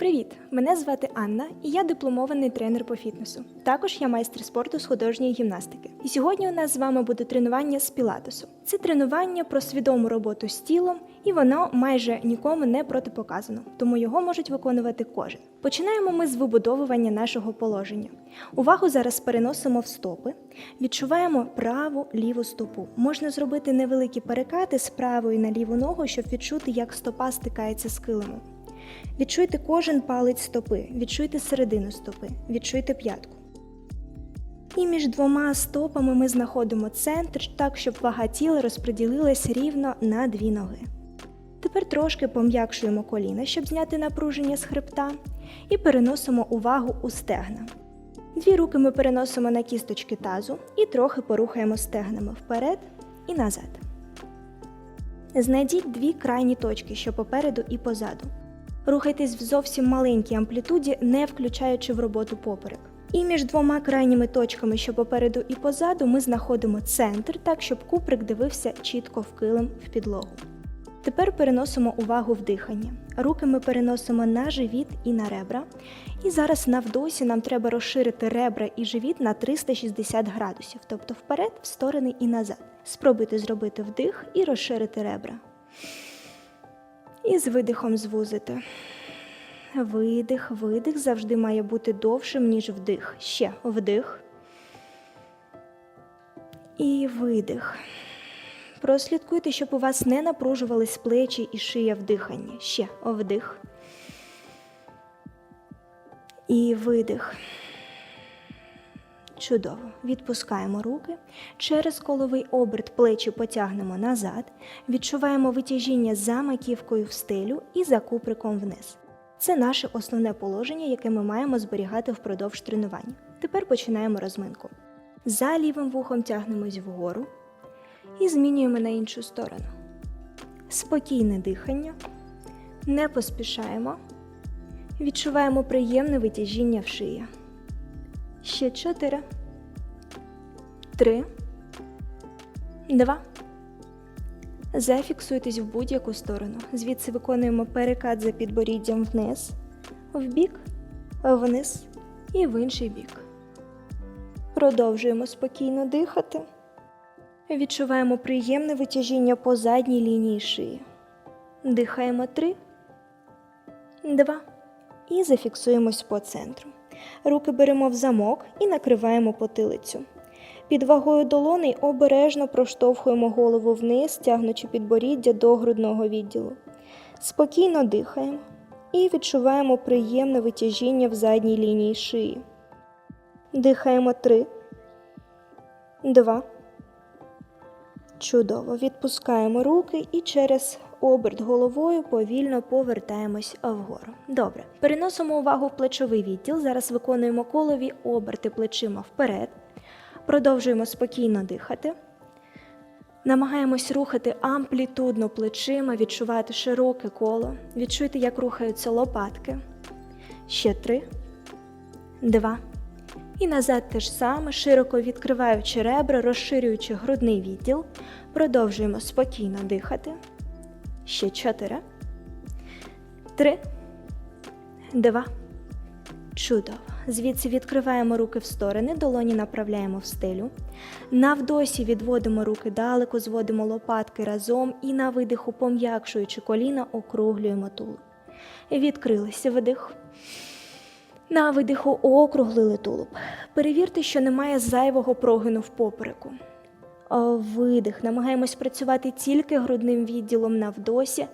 Привіт! Мене звати Анна, і я дипломований тренер по фітнесу. Також я майстер спорту з художньої гімнастики. І сьогодні у нас з вами буде тренування з пілатесу. Це тренування про свідому роботу з тілом, і воно майже нікому не протипоказано, тому його можуть виконувати кожен. Починаємо ми з вибудовування нашого положення. Увагу зараз переносимо в стопи, відчуваємо праву ліву стопу. Можна зробити невеликі перекати з правої на ліву ногу, щоб відчути, як стопа стикається з килимом. Відчуйте кожен палець стопи, відчуйте середину стопи, відчуйте п'ятку. І між двома стопами ми знаходимо центр так, щоб вага тіла розподілилась рівно на дві ноги. Тепер трошки пом'якшуємо коліна, щоб зняти напруження з хребта, і переносимо увагу у стегна. Дві руки ми переносимо на кісточки тазу і трохи порухаємо стегнами вперед і назад. Знайдіть дві крайні точки, що попереду і позаду. Рухайтесь в зовсім маленькій амплітуді, не включаючи в роботу поперек. І між двома крайніми точками, що попереду і позаду, ми знаходимо центр, так щоб куприк дивився чітко в килим в підлогу. Тепер переносимо увагу в дихання. Руки ми переносимо на живіт і на ребра. І зараз на вдосі нам треба розширити ребра і живіт на 360 градусів, тобто вперед, в сторони і назад. Спробуйте зробити вдих і розширити ребра. І з видихом звузити. Видих, видих завжди має бути довшим, ніж вдих. Ще вдих. І видих. Прослідкуйте, щоб у вас не напружувались плечі і шия в диханні. Ще вдих. І видих. Чудово. Відпускаємо руки. Через коловий оберт плечі потягнемо назад. Відчуваємо витяжіння за маківкою в стелю і за куприком вниз. Це наше основне положення, яке ми маємо зберігати впродовж тренування. Тепер починаємо розминку. За лівим вухом тягнемось вгору і змінюємо на іншу сторону. Спокійне дихання. Не поспішаємо. Відчуваємо приємне витяжіння в шиї. Ще чотири. Три. Два. Зафіксуйтесь в будь-яку сторону. Звідси виконуємо перекат за підборіддям вниз, вбік, вниз і в інший бік. Продовжуємо спокійно дихати. Відчуваємо приємне витяжіння по задній лінії шиї. Дихаємо три, два. І зафіксуємось по центру. Руки беремо в замок і накриваємо потилицю. Під вагою долоней обережно проштовхуємо голову вниз, тягнучи підборіддя до грудного відділу. Спокійно дихаємо і відчуваємо приємне витяжіння в задній лінії шиї. Дихаємо три, два. Чудово. Відпускаємо руки і через оберт головою повільно повертаємось вгору. Добре. Переносимо увагу в плечовий відділ. Зараз виконуємо колові оберти плечима вперед. Продовжуємо спокійно дихати. Намагаємось рухати амплітудно плечима, відчувати широке коло. Відчуйте, як рухаються лопатки. Ще три, два. І назад те ж саме, широко відкриваючи ребра, розширюючи грудний відділ. Продовжуємо спокійно дихати. Ще чотири. Три. Два. Чудово. Звідси відкриваємо руки в сторони, долоні направляємо в стелю. На вдосі відводимо руки далеко, зводимо лопатки разом і на видиху, пом'якшуючи коліна, округлюємо тулуб. Відкрилися видих. На видиху округлили тулуб. Перевірте, що немає зайвого прогину в попереку. Видих. Намагаємось працювати тільки грудним відділом на вдосі.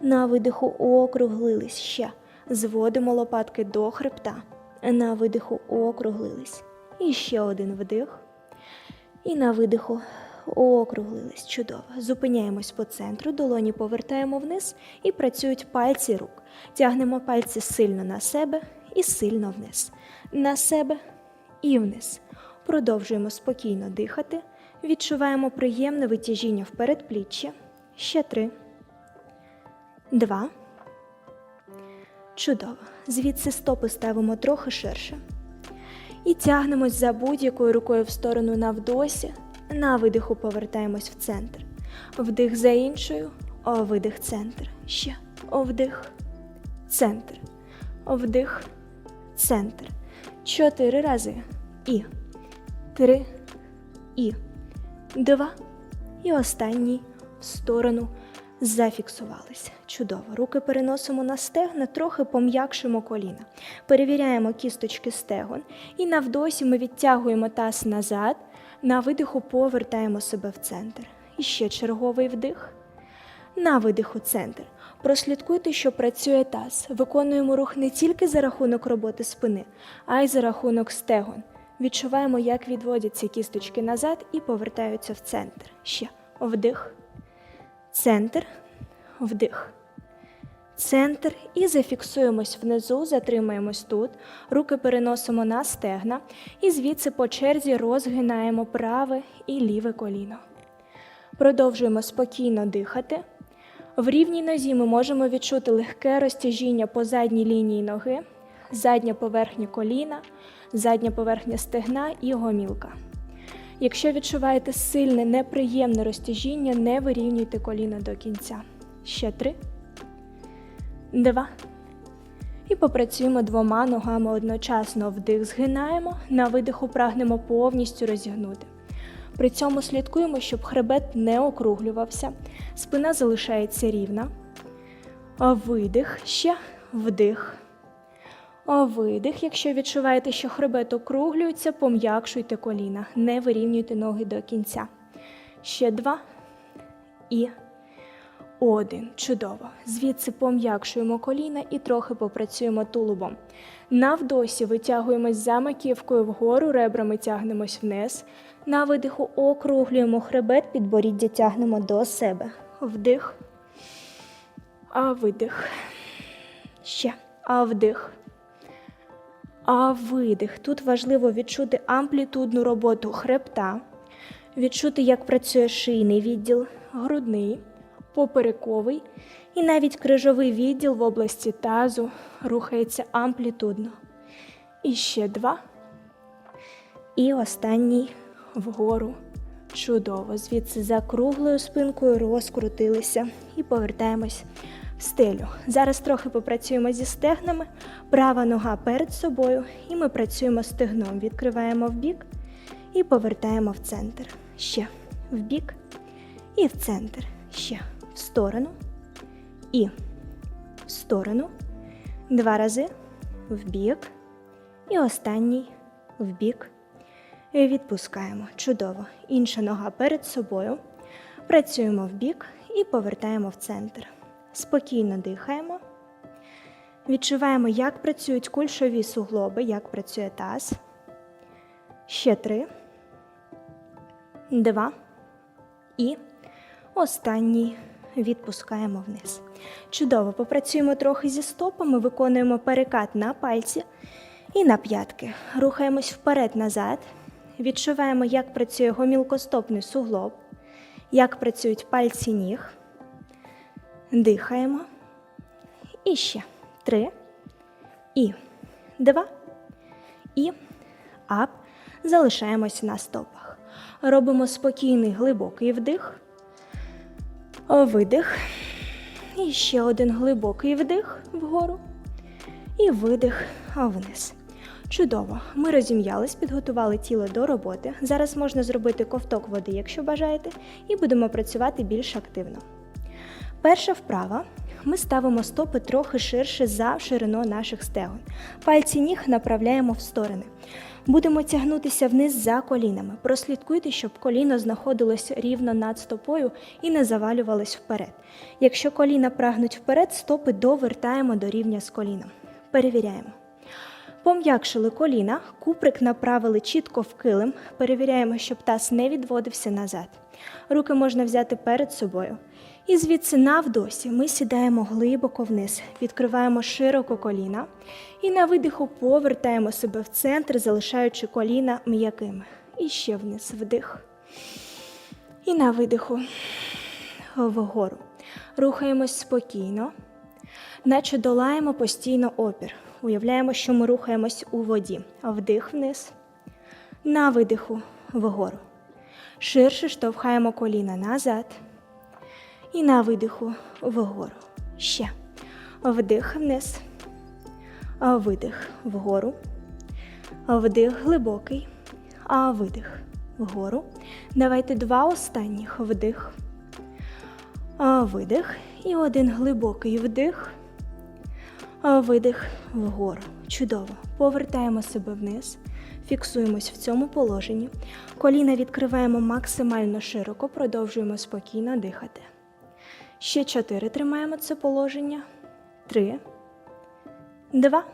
На видиху округлились ще. Зводимо лопатки до хребта. На видиху округлились. І ще один вдих. І на видиху округлились. Чудово. Зупиняємось по центру, долоні повертаємо вниз і працюють пальці рук. Тягнемо пальці сильно на себе і сильно вниз. На себе і вниз. Продовжуємо спокійно дихати. Відчуваємо приємне витяжіння в передпліччя. Ще три. Два. Чудово. Звідси стопи ставимо трохи ширше. І тягнемось за будь-якою рукою в сторону навдосі. На видиху повертаємось в центр. Вдих за іншою, о, видих центр. Ще. О, вдих. Центр. вдих, центр. Чотири рази. І. Три. І. Два. І останній в сторону. Зафіксувались. Чудово. Руки переносимо на стегна, трохи пом'якшимо коліна. Перевіряємо кісточки стегон. І на вдосі ми відтягуємо таз назад. На видиху повертаємо себе в центр. І ще черговий вдих. На видиху центр. Прослідкуйте, що працює таз. Виконуємо рух не тільки за рахунок роботи спини, а й за рахунок стегон. Відчуваємо, як відводяться кісточки назад і повертаються в центр. Ще вдих. Центр, вдих. Центр і зафіксуємось внизу, затримаємось тут, руки переносимо на стегна і звідси по черзі розгинаємо праве і ліве коліно. Продовжуємо спокійно дихати. В рівній нозі ми можемо відчути легке розтяжіння по задній лінії ноги, задня поверхня коліна, задня поверхня стегна і гомілка. Якщо відчуваєте сильне, неприємне розтяжіння, не вирівнюйте коліна до кінця. Ще три, два. І попрацюємо двома ногами одночасно. Вдих згинаємо, на видиху прагнемо повністю розігнути. При цьому слідкуємо, щоб хребет не округлювався, спина залишається рівна. Видих ще вдих. Видих. Якщо відчуваєте, що хребет округлюється, пом'якшуйте коліна, не вирівнюйте ноги до кінця. Ще два і один. Чудово. Звідси пом'якшуємо коліна і трохи попрацюємо тулубом. На вдосі витягуємось за маківкою вгору, ребрами тягнемось вниз. На видиху округлюємо хребет, підборіддя тягнемо до себе. Вдих. А видих. Ще. А вдих. А видих. Тут важливо відчути амплітудну роботу хребта, відчути, як працює шийний відділ, грудний, поперековий і навіть крижовий відділ в області тазу рухається амплітудно. І ще два. І останній вгору. Чудово. Звідси за круглою спинкою розкрутилися і повертаємось стелю. Зараз трохи попрацюємо зі стегнами. Права нога перед собою, і ми працюємо стегном. Відкриваємо в бік і повертаємо в центр. Ще в бік і в центр. Ще в сторону і в сторону. Два рази в бік. І останній в бік. І Відпускаємо. Чудово. Інша нога перед собою. Працюємо в бік і повертаємо в центр. Спокійно дихаємо. Відчуваємо, як працюють кульшові суглоби, як працює таз. Ще три. Два. І останній відпускаємо вниз. Чудово. Попрацюємо трохи зі стопами, виконуємо перекат на пальці і на п'ятки. Рухаємось вперед-назад. Відчуваємо, як працює гомілкостопний суглоб, як працюють пальці ніг. Дихаємо. І ще три. І два. І ап. Залишаємося на стопах. Робимо спокійний глибокий вдих. Видих. І ще один глибокий вдих вгору. І видих вниз. Чудово, ми розім'ялись, підготували тіло до роботи. Зараз можна зробити ковток води, якщо бажаєте, і будемо працювати більш активно. Перша вправа. Ми ставимо стопи трохи ширше за ширину наших стегон. Пальці ніг направляємо в сторони. Будемо тягнутися вниз за колінами. Прослідкуйте, щоб коліно знаходилось рівно над стопою і не завалювалось вперед. Якщо коліна прагнуть вперед, стопи довертаємо до рівня з коліном. Перевіряємо. Пом'якшили коліна, куприк направили чітко в килим. Перевіряємо, щоб таз не відводився назад. Руки можна взяти перед собою. І звідси навдосі ми сідаємо глибоко вниз, відкриваємо широко коліна і на видиху повертаємо себе в центр, залишаючи коліна м'якими. І ще вниз вдих. І на видиху вгору. Рухаємось спокійно, наче долаємо постійно опір. Уявляємо, що ми рухаємось у воді. Вдих вниз, на видиху вгору. Ширше штовхаємо коліна назад. І на видиху вгору. Ще. Вдих вниз. Видих вгору. Вдих глибокий. А видих вгору. Давайте два останніх вдих. Видих. І один глибокий вдих. Видих вгору. Чудово. Повертаємо себе вниз. Фіксуємось в цьому положенні. Коліна відкриваємо максимально широко, продовжуємо спокійно дихати. Ще чотири тримаємо це положення. Три, два.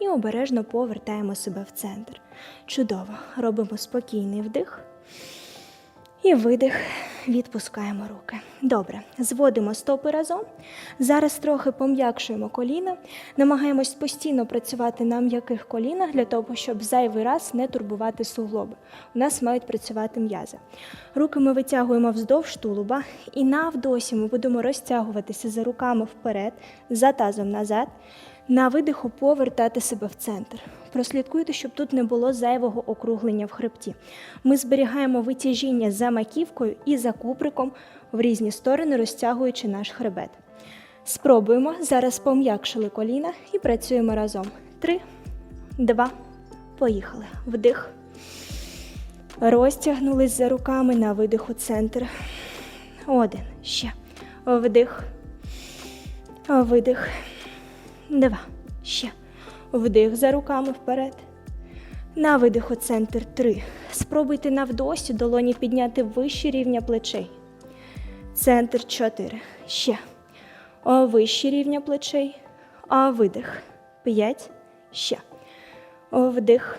І обережно повертаємо себе в центр. Чудово. Робимо спокійний вдих. І видих, відпускаємо руки. Добре, зводимо стопи разом. Зараз трохи пом'якшуємо коліна. Намагаємось постійно працювати на м'яких колінах для того, щоб зайвий раз не турбувати суглоби. У нас мають працювати м'язи. Руки ми витягуємо вздовж тулуба, і на вдосі ми будемо розтягуватися за руками вперед, за тазом назад. На видиху повертати себе в центр. Прослідкуйте, щоб тут не було зайвого округлення в хребті. Ми зберігаємо витяжіння за маківкою і за куприком в різні сторони, розтягуючи наш хребет. Спробуємо. Зараз пом'якшили коліна і працюємо разом. Три, два, поїхали. Вдих. Розтягнулись за руками на видиху центр. Один. Ще. Вдих. Видих. Два. Ще. Вдих за руками вперед. На видиху центр три. Спробуйте на вдосі долоні підняти вище рівня плечей. Центр чотири. Ще. О, вище рівня плечей. А видих. П'ять. Ще. О, вдих.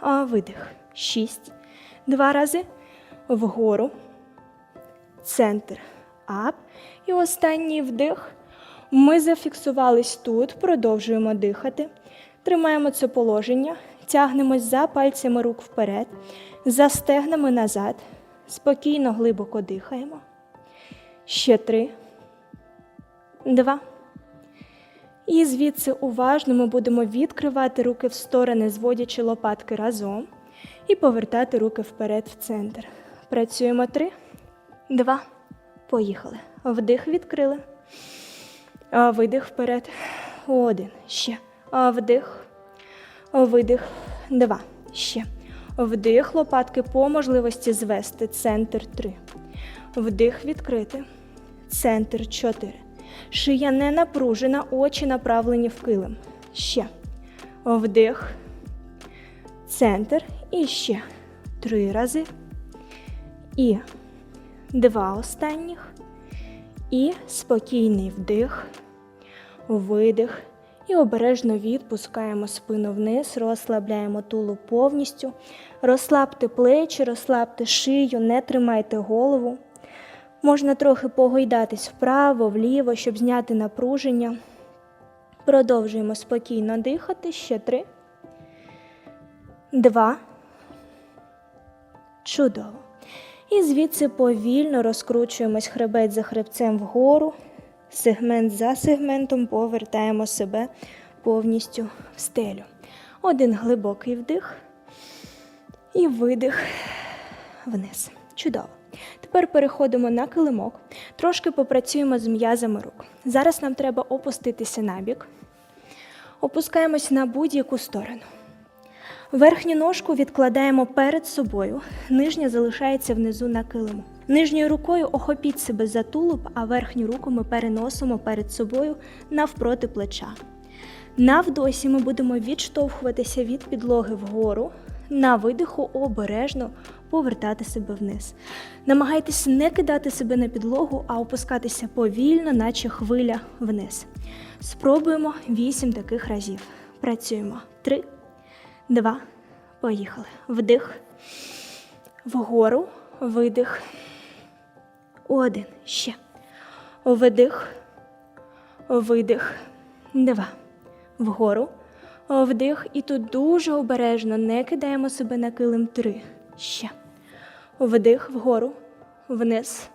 А видих. Шість. Два рази. Вгору. Центр. Ап. І останній вдих. Ми зафіксувались тут, продовжуємо дихати. Тримаємо це положення, тягнемось за пальцями рук вперед, за стегнами назад. Спокійно, глибоко дихаємо. Ще три, два. І звідси уважно ми будемо відкривати руки в сторони, зводячи лопатки разом, і повертати руки вперед в центр. Працюємо три, два. Поїхали. Вдих відкрили. Видих вперед. Один. Ще. Вдих. Видих. Два. Ще. Вдих. Лопатки по можливості звести. Центр три. Вдих відкрити. Центр чотири. Шия не напружена, очі направлені в килим. Ще. Вдих. Центр. І ще. Три рази. І два останніх. І спокійний вдих, видих. І обережно відпускаємо спину вниз, розслабляємо тулу повністю. Розслабте плечі, розслабте шию, не тримайте голову. Можна трохи погойдатись вправо, вліво, щоб зняти напруження. Продовжуємо спокійно дихати. Ще три. Два. Чудово. І звідси повільно розкручуємось хребет за хребцем вгору, сегмент за сегментом повертаємо себе повністю в стелю. Один глибокий вдих і видих вниз. Чудово. Тепер переходимо на килимок, трошки попрацюємо з м'язами рук. Зараз нам треба опуститися на бік. Опускаємось на будь-яку сторону. Верхню ножку відкладаємо перед собою, нижня залишається внизу на килиму. Нижньою рукою охопіть себе за тулуб, а верхню руку ми переносимо перед собою навпроти плеча. На вдосі ми будемо відштовхуватися від підлоги вгору, на видиху обережно повертати себе вниз. Намагайтесь не кидати себе на підлогу, а опускатися повільно, наче хвиля вниз. Спробуємо 8 таких разів. Працюємо. 3, Два. Поїхали. Вдих. Вгору. Видих. Один. Ще. Вдих. Видих. Два. Вгору. Вдих. І тут дуже обережно не кидаємо себе на килим. Три. Ще. Вдих вгору. Вниз.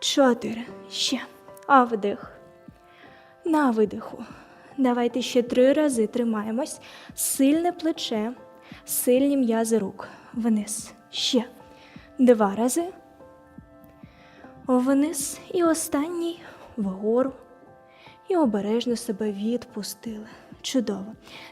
Чотири. Ще. А вдих. На видиху. Давайте ще три рази тримаємось. Сильне плече, сильні м'язи рук. Вниз. Ще. Два рази. Вниз. І останній вгору. і обережно себе відпустили. Чудово.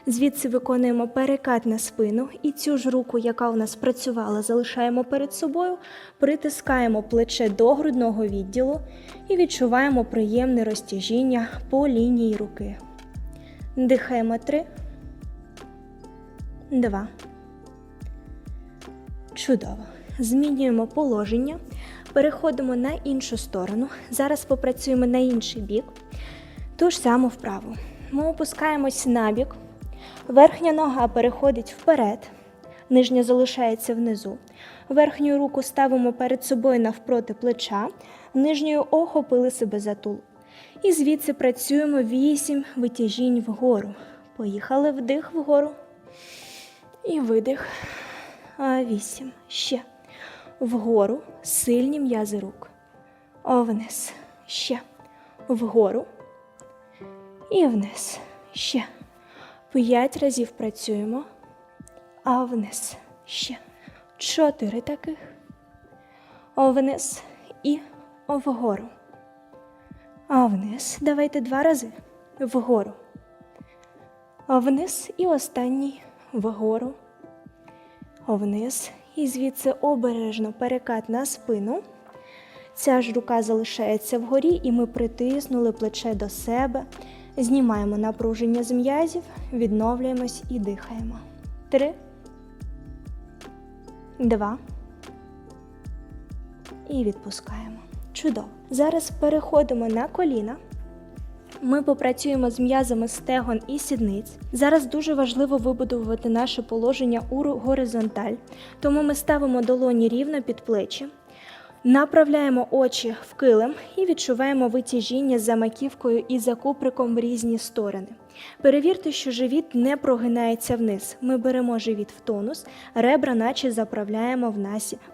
Звідси виконуємо перекат на спину і цю ж руку, яка у нас працювала, залишаємо перед собою, притискаємо плече до грудного відділу і відчуваємо приємне розтяжіння по лінії руки. Дихаємо три. Два. Чудово. Змінюємо положення. Переходимо на іншу сторону. Зараз попрацюємо на інший бік. Ту ж саму вправу. Ми опускаємось на бік. Верхня нога переходить вперед. Нижня залишається внизу. Верхню руку ставимо перед собою навпроти плеча. Нижньою охопили себе за тулуб. І звідси працюємо 8 витяжінь вгору. Поїхали вдих вгору. І видих. А, Вісім. Ще. Вгору. Сильні м'язи рук. О, вниз. Ще. Вгору. І вниз. Ще. П'ять разів працюємо. А вниз. Ще. Чотири таких. О, вниз. І вгору. А вниз. Давайте два рази. Вгору. А вниз і останній вгору. Вниз. І звідси обережно перекат на спину. Ця ж рука залишається вгорі, і ми притиснули плече до себе. Знімаємо напруження з м'язів, відновлюємось і дихаємо. Три. Два. І відпускаємо. Чудово. Зараз переходимо на коліна. Ми попрацюємо з м'язами стегон і сідниць. Зараз дуже важливо вибудовувати наше положення у горизонталь, тому ми ставимо долоні рівно під плечі, направляємо очі в килим і відчуваємо витяжіння за маківкою і за куприком в різні сторони. Перевірте, що живіт не прогинається вниз. Ми беремо живіт в тонус, ребра наче заправляємо в,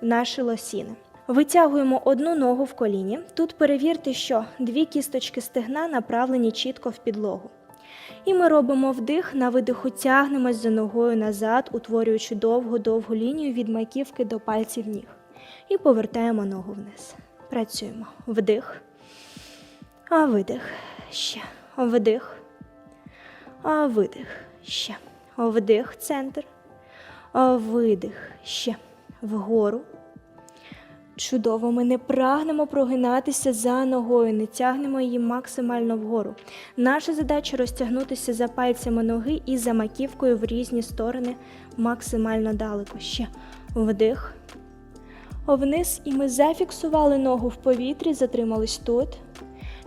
наші лосіни. Витягуємо одну ногу в коліні. Тут перевірте, що дві кісточки стегна направлені чітко в підлогу. І ми робимо вдих, на видиху тягнемось за ногою назад, утворюючи довгу-довгу лінію від маківки до пальців ніг. І повертаємо ногу вниз. Працюємо. Вдих. А видих. Ще. Вдих. А видих. Ще. Вдих. Центр. А видих. Ще. Вгору. Чудово, ми не прагнемо прогинатися за ногою, не тягнемо її максимально вгору. Наша задача розтягнутися за пальцями ноги і за маківкою в різні сторони максимально далеко. Ще вдих. Вниз, і ми зафіксували ногу в повітрі, затримались тут.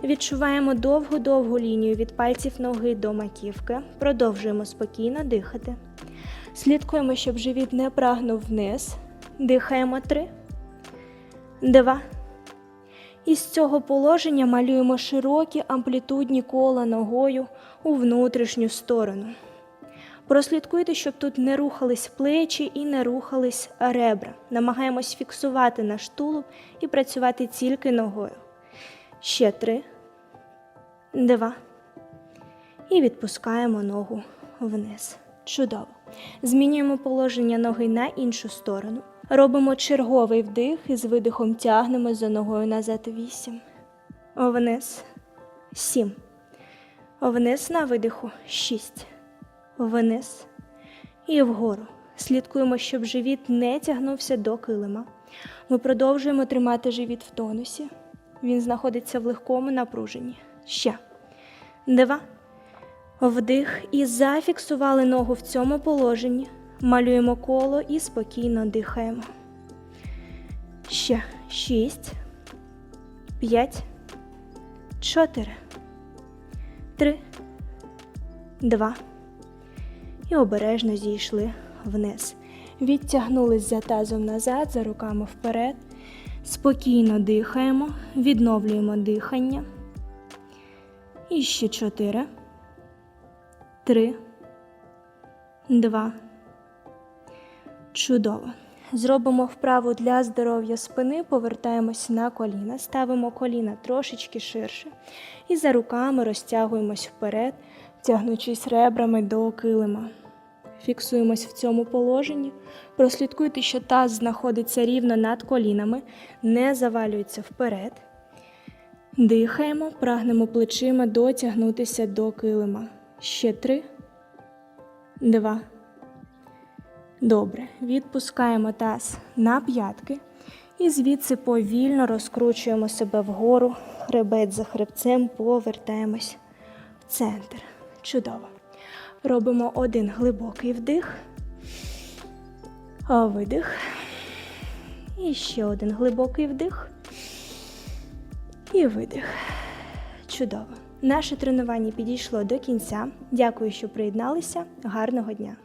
Відчуваємо довгу-довгу лінію від пальців ноги до маківки. Продовжуємо спокійно дихати. Слідкуємо, щоб живіт не прагнув вниз. Дихаємо три два. Із цього положення малюємо широкі амплітудні кола ногою у внутрішню сторону. Прослідкуйте, щоб тут не рухались плечі і не рухались ребра. Намагаємось фіксувати наш тулуб і працювати тільки ногою. Ще три, два. І відпускаємо ногу вниз. Чудово. Змінюємо положення ноги на іншу сторону. Робимо черговий вдих і з видихом тягнемо за ногою назад вісім. Вниз. Сім. Вниз на видиху. Шість. Вниз. І вгору. Слідкуємо, щоб живіт не тягнувся до килима. Ми продовжуємо тримати живіт в тонусі. Він знаходиться в легкому напруженні. Ще. Два. Вдих. І зафіксували ногу в цьому положенні. Малюємо коло і спокійно дихаємо. Ще шість, п'ять, чотири, три, два. І обережно зійшли вниз. Відтягнулись за тазом назад, за руками вперед. Спокійно дихаємо, відновлюємо дихання. І ще чотири, три, два. Чудово. Зробимо вправу для здоров'я спини, повертаємось на коліна, ставимо коліна трошечки ширше і за руками розтягуємось вперед, тягнучись ребрами до килима. Фіксуємось в цьому положенні. Прослідкуйте, що таз знаходиться рівно над колінами, не завалюється вперед. Дихаємо, прагнемо плечима дотягнутися до килима. Ще три, два. Добре. Відпускаємо таз на п'ятки. І звідси повільно розкручуємо себе вгору, хребет за хребцем, повертаємось в центр. Чудово. Робимо один глибокий вдих, видих. І ще один глибокий вдих. І видих. Чудово. Наше тренування підійшло до кінця. Дякую, що приєдналися. Гарного дня!